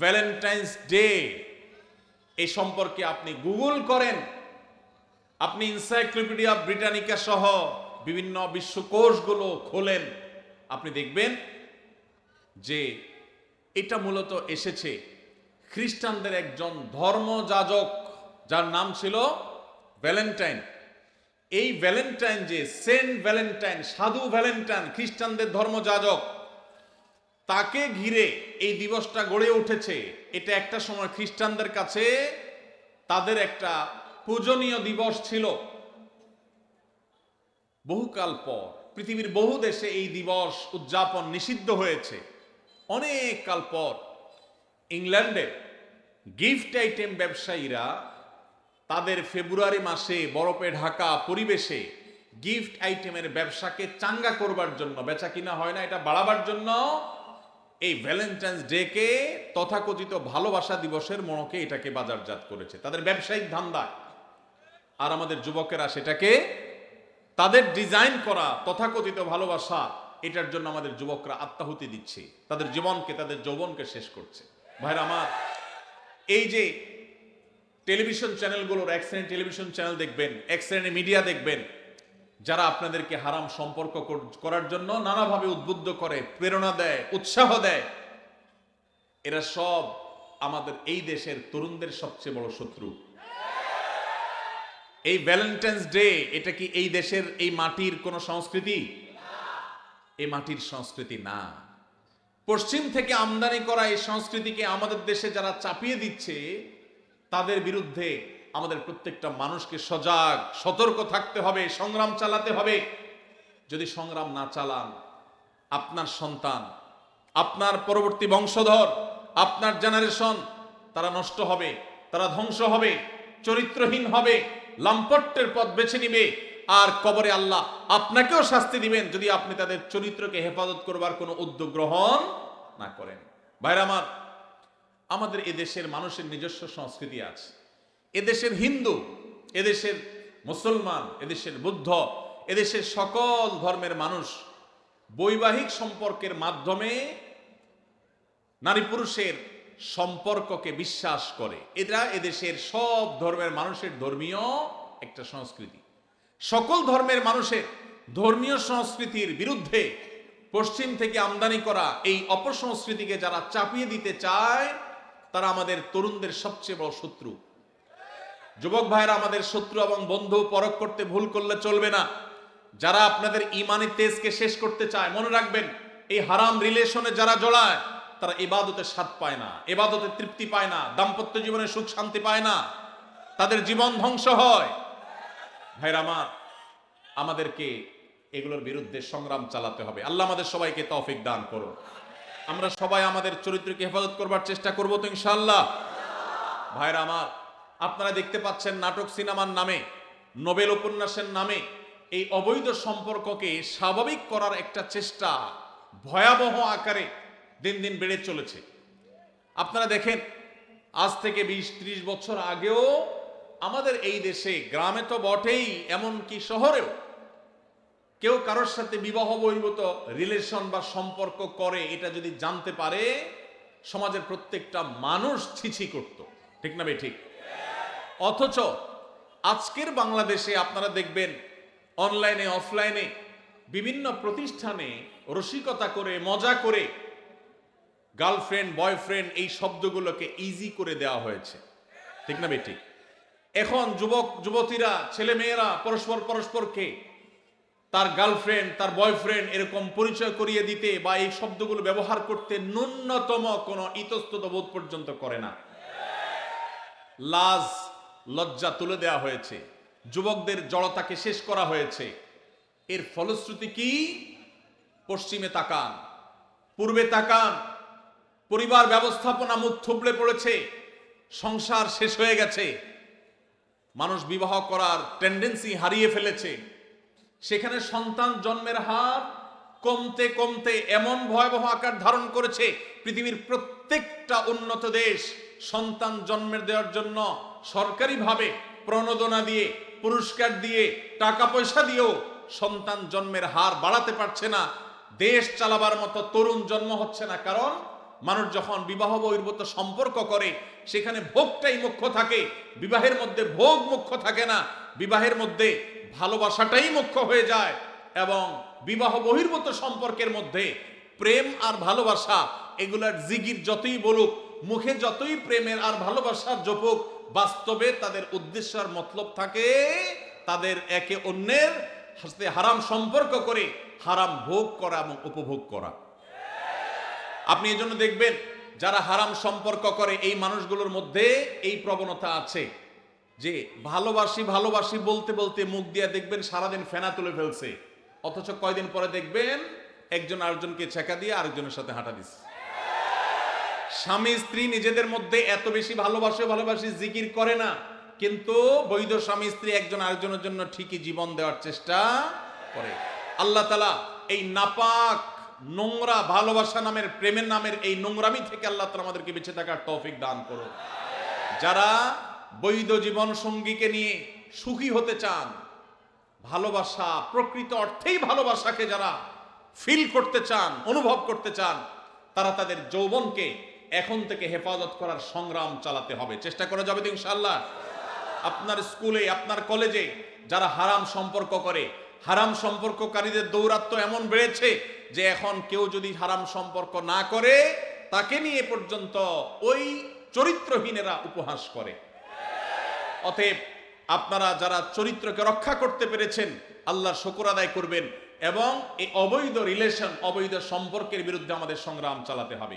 Valentine's day এই সম্পর্কে আপনি গুগল করেন। আপনি ইনসাইক্লোপিডিয়া ব্রিটানিকা সহ বিভিন্ন বিশ্বকোষগুলো খোলেন। আপনি দেখবেন যে এটা মূলত এসেছে খ্রিস্টানদের একজন ধর্মযাজক, যার নাম ছিল ভ্যালেন্টাইন এই ভ্যালেন্টাইন যে সেন্ট ভ্যালেন্টাইন সাধু ভ্যালেন্টাইন খ্রিস্টানদের ধর্মযাজক তাকে ঘিরে এই দিবসটা গড়ে উঠেছে। এটা একটা সময় খ্রিস্টানদের কাছে তাদের একটা পূজনীয় দিবস ছিল। বহুকাল পর পৃথিবীর বহু দেশে এই দিবস উদযাপন নিষিদ্ধ হয়েছে। অনেক কাল পর ইংল্যান্ডে গিফট আইটেম ব্যবসায়ীরা তাদের ফেব্রুয়ারি মাসে বরফে ঢাকা পরিবেশে গিফট আইটেমের ব্যবসাকে চাঙ্গা করবার জন্য, বেচা কিনা হয় না, এটা বাড়াবার জন্য এই ভ্যালেন্টাইন্স ডেকে তথাকথিত ভালোবাসা দিবসের মনকে এটাকে বাজারজাত করেছে। তাদের ব্যবসায়িক ধান্দা। আর আমাদের যুবকেরা সেটাকে তাদের ডিজাইন করা, তথাকথিত ভালোবাসা, এটার জন্য আমাদের যুবকরা আত্মাহুতি দিচ্ছে। তাদের জীবনকে, তাদের যৌবনকে শেষ করছে। ভাইরা আমার, এই যে টেলিভিশন চ্যানেলগুলোর এক টেলিভিশন চ্যানেল দেখবেন, এক মিডিয়া দেখবেন যারা আপনাদেরকে হারাম সম্পর্ক কর- করার জন্য নানাভাবে উদ্বুদ্ধ করে, প্রেরণা দেয়, উৎসাহ দেয়, এরা সব আমাদের এই দেশের তরুণদের সবচেয়ে বড় শত্রু। এই ভ্যালেন্টাইন্স ডে এটা কি এই দেশের এই মাটির কোন সংস্কৃতি? এই মাটির সংস্কৃতি না। পশ্চিম থেকে আমদানি করা এই সংস্কৃতিকে আমাদের দেশে যারা চাপিয়ে দিচ্ছে, তাদের বিরুদ্ধে আমাদের প্রত্যেকটা মানুষকে সজাগ, সতর্ক থাকতে হবে, সংগ্রাম চালাতে হবে। যদি সংগ্রাম না চালান, আপনার সন্তান, আপনার পরবর্তী বংশধর, আপনার জেনারেশন তারা নষ্ট হবে, তারা ধ্বংস হবে, চরিত্রহীন হবে, লাম্পট্যের পথ বেছে নিবে, আর কবরে আল্লাহ আপনাকেও শাস্তি দিবেন যদি আপনি তাদের চরিত্রকে হেফাজত করবার কোনো উদ্যোগ গ্রহণ না করেন। ভাইরা আমার, আমাদের এদেশের মানুষের নিজস্ব সংস্কৃতি আছে। এদেশের হিন্দু, এদেশের মুসলমান, এদেশের বুদ্ধ, এদেশের সকল ধর্মের মানুষ বৈবাহিক সম্পর্কের মাধ্যমে নারী পুরুষের সম্পর্ককে বিশ্বাস করে। এটা এদেশের সব ধর্মের মানুষের ধর্মীয় একটা সংস্কৃতি। সকল ধর্মের মানুষের ধর্মীয় সংস্কৃতির বিরুদ্ধে পশ্চিম থেকে আমদানি করা এই অপসংস্কৃতিকে যারা চাপিয়ে দিতে চায়, তারা আমাদের তরুণদের সবচেয়ে বড় শত্রু। যুবক ভাইরা, আমাদের শত্রু এবং বন্ধু পরখ করতে ভুল করলে চলবে না। যারা আপনাদের ইমানি তেজকে শেষ করতে চায়, মনে রাখবেন, এই হারাম রিলেশনে যারা জড়ায়, তারা এবাদতে স্বাদ পায় না, এবাদতে তৃপ্তি পায় না, দাম্পত্য জীবনে সুখ শান্তি পায় না, তাদের জীবন ধ্বংস হয়। ভাইরা আমার, আমাদেরকে এগুলোর বিরুদ্ধে সংগ্রাম চালাতে হবে। আল্লাহ আমাদের সবাইকে তৌফিক দান করুন। আমরা সবাই আমাদের চরিত্রকে হেফাজত করবার চেষ্টা করব তো ইনশাল্লাহ ভাইরা আমার আপনারা দেখতে পাচ্ছেন নাটক সিনেমার নামে, নোবেল উপন্যাসের নামে এই অবৈধ সম্পর্ককে স্বাভাবিক করার একটা চেষ্টা ভয়াবহ আকারে দিন দিন বেড়ে চলেছে। আপনারা দেখেন, আজ থেকে বিশ, ত্রিশ বছর আগেও আমাদের এই দেশে গ্রামে তো বটেই এমনকি শহরেও কেউ কারোর সাথে বিবাহ বহির্ভূত রিলেশন বা সম্পর্ক করে, এটা যদি জানতে পারে, সমাজের প্রত্যেকটা মানুষ ছিছি করত। ঠিক না ভাই, ঠিক? অথচ আজকের বাংলাদেশে আপনারা দেখবেন অনলাইনে, অফলাইনে, বিভিন্ন প্রতিষ্ঠানে রসিকতা করে, মজা করে গার্লফ্রেন্ড, বয়ফ্রেন্ড এই শব্দগুলোকে ইজি করে দেওয়া হয়েছে। ঠিক না বেটি এখন যুবক, যুবতীরা ছেলে মেয়েরা পরস্পর পরস্পরকে তার গার্লফ্রেন্ড, তার বয়ফ্রেন্ড এরকম পরিচয় করিয়ে দিতে বা এই শব্দগুলো ব্যবহার করতে ন্যূনতম কোনো ইতস্তত বোধ পর্যন্ত করে না। লাজ লজ্জা তুলে দেওয়া হয়েছে। যুবকদের জড়তাকে শেষ করা হয়েছে। এর ফলশ্রুতি কি? পশ্চিমে তাকান, পূর্বে তাকান। পরিবার ব্যবস্থাপনা মুখ থুবড়ে পড়েছে। সংসার শেষ হয়ে গেছে। মানুষ বিবাহ করার টেন্ডেন্সি হারিয়ে ফেলেছে। সেখানে সন্তান জন্মের হার কমতে কমতে এমন ভয়াবহ আকার ধারণ করেছে, পৃথিবীর প্রত্যেকটা উন্নত দেশ সন্তান জন্মের দেওয়ার জন্য সরকারিভাবে প্রণোদনা দিয়ে, পুরস্কার দিয়ে টাকা পয়সা দিয়েও সন্তান জন্মের হার বাড়াতে পারছে না। দেশ চালাবার মতো তরুণ জন্ম হচ্ছে না, কারণ মানুষ যখন বিবাহ বহির্ভূত সম্পর্ক করে, সেখানে ভোগটাই মুখ্য থাকে। বিবাহের মধ্যে ভোগ মুখ্য থাকে না। বিবাহের মধ্যে ভালোবাসাটাই মুখ্য হয়ে যায় এবং বিবাহ বহির্ভূত সম্পর্কের মধ্যে প্রেম আর ভালোবাসা, এগুলার জিগির যতই বলুক, মুখে যতই প্রেমের আর ভালোবাসার জপুক বাস্তবে তাদের উদ্দেশ্য আর মতলব থাকে তাদের একে অন্যের সাথে হারাম সম্পর্ক করে হারাম ভোগ করা এবং উপভোগ করা। আপনি এই জন্য দেখবেন যারা হারাম সম্পর্ক করে এই মানুষগুলোর মধ্যে এই প্রবণতা আছে যে ভালোবাসি ভালোবাসি বলতে বলতে মুখ দিয়ে দেখবেন সারাদিন ফেনা তুলে ফেলছে। অথচ কয়দিন পরে দেখবেন একজন আরেকজনকে ছেঁকা দিয়ে আরেকজনের সাথে হাঁটা দিচ্ছে। স্বামী স্ত্রী নিজেদের মধ্যে এত বেশি ভালোবাসে, ভালোবাসি, জিকির করে না। কিন্তু বৈধ স্বামী স্ত্রী একজন আরেকজনের জন্য ঠিকই জীবন দেওয়ার চেষ্টা করে। আল্লাহ তালা এই নাপাক, নোংরা ভালোবাসা নামের, প্রেমের নামের এই নোংরামি থেকে আল্লাহ তালা আমাদেরকে বেঁচে থাকার তৌফিক দান করুন। যারা বৈধ জীবন সঙ্গীকে নিয়ে সুখী হতে চান, ভালোবাসা, প্রকৃত অর্থেই ভালোবাসাকে যারা ফিল করতে চান, অনুভব করতে চান, তারা তাদের যৌবনকে এখন থেকে হেফাজত করার সংগ্রাম চালাতে হবে। চেষ্টা করা যাবে তো ইনশাল্লাহ আপনার স্কুলে, আপনার কলেজে যারা হারাম সম্পর্ক করে, হারাম সম্পর্ককারীদের দৌরাত্ম এমন বেড়েছে যে এখন কেউ যদি হারাম সম্পর্ক না করে, তাকে নিয়ে পর্যন্ত ওই চরিত্রহীনেরা উপহাস করে। অতএব আপনারা যারা চরিত্রকে রক্ষা করতে পেরেছেন, আল্লাহ শকর আদায় করবেন এবং এই অবৈধ রিলেশন অবৈধ সম্পর্কের বিরুদ্ধে আমাদের সংগ্রাম চালাতে হবে।